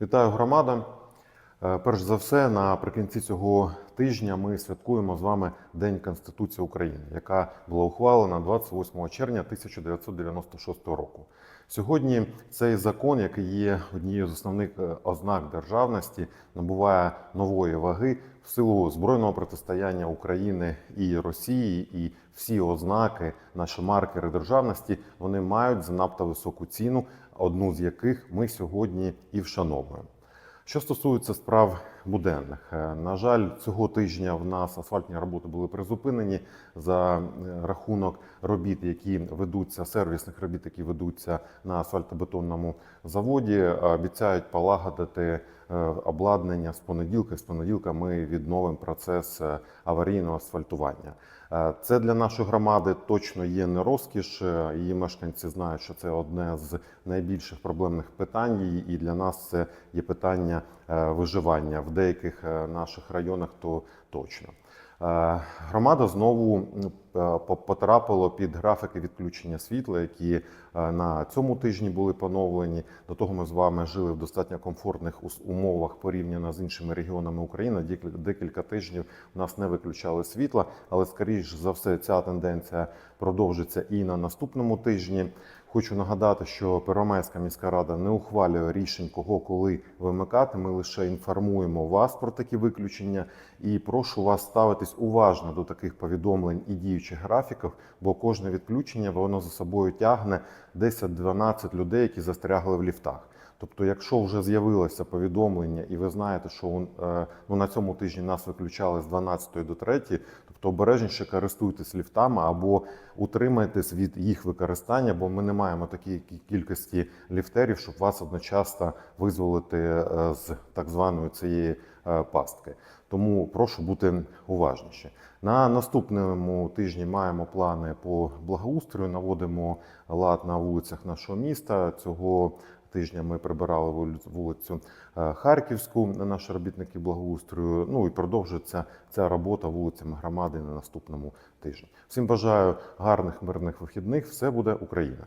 Вітаю громада. Е, Перш за все, наприкінці цього тижня ми святкуємо з вами День Конституції України, яка була ухвалена 28 червня 1996 року. Сьогодні цей закон, який є однією з основних е, ознак державності, набуває нової ваги в силу збройного протистояння України і Росії, і всі ознаки, наші маркери державності, вони мають занадто високу ціну, одну з яких ми сьогодні і вшановуємо. Що стосується справ буденних, е, на жаль, цього тижня в нас асфальтні роботи були призупинені за е, рахунок робіт, які ведуться, сервісних робіт, які ведуться на асфальтобетонному заводі. Обіцяють полагодити е, обладнання з понеділка. З понеділка ми відновимо процес е, аварійного асфальтування. Е, Це для нашої громади точно є не розкіш. Е, Її мешканці знають, що це одне з найбільших проблемних питань, і для нас це є питання е, виживання в деяких наших районах. То точно. Громада знову потрапила під графіки відключення світла, які на цьому тижні були поновлені. До того ми з вами жили в достатньо комфортних умовах порівняно з іншими регіонами України. Декілька тижнів у нас не виключали світла, але скоріш за все ця тенденція продовжиться і на наступному тижні. Хочу нагадати, що Первомайська міська рада не ухвалює рішень, кого коли вимикати. Ми лише інформуємо вас про такі виключення і прошу вас ставитись уважно до таких повідомлень і діючих графіків, бо кожне відключення воно за собою тягне 10-12 людей, які застрягли в ліфтах. Тобто, якщо вже з'явилося повідомлення, і ви знаєте, що е, ну, на цьому тижні нас виключали з 12 до 3, тобто обережніше користуйтесь ліфтами або утримайтесь від їх використання, бо ми не маємо такої кі- кількості ліфтерів, щоб вас одночасно визволити е, з так званої цієї е, пастки. Тому прошу бути уважніші. На наступному тижні маємо плани по благоустрою. Наводимо лад на вулицях нашого міста. Цього тижня ми прибирали вулицю е, Харківську, наші робітники благоустрою. Ну і продовжується ця робота вулицями громади на наступному тижні. Всім бажаю гарних мирних вихідних. Все буде Україна.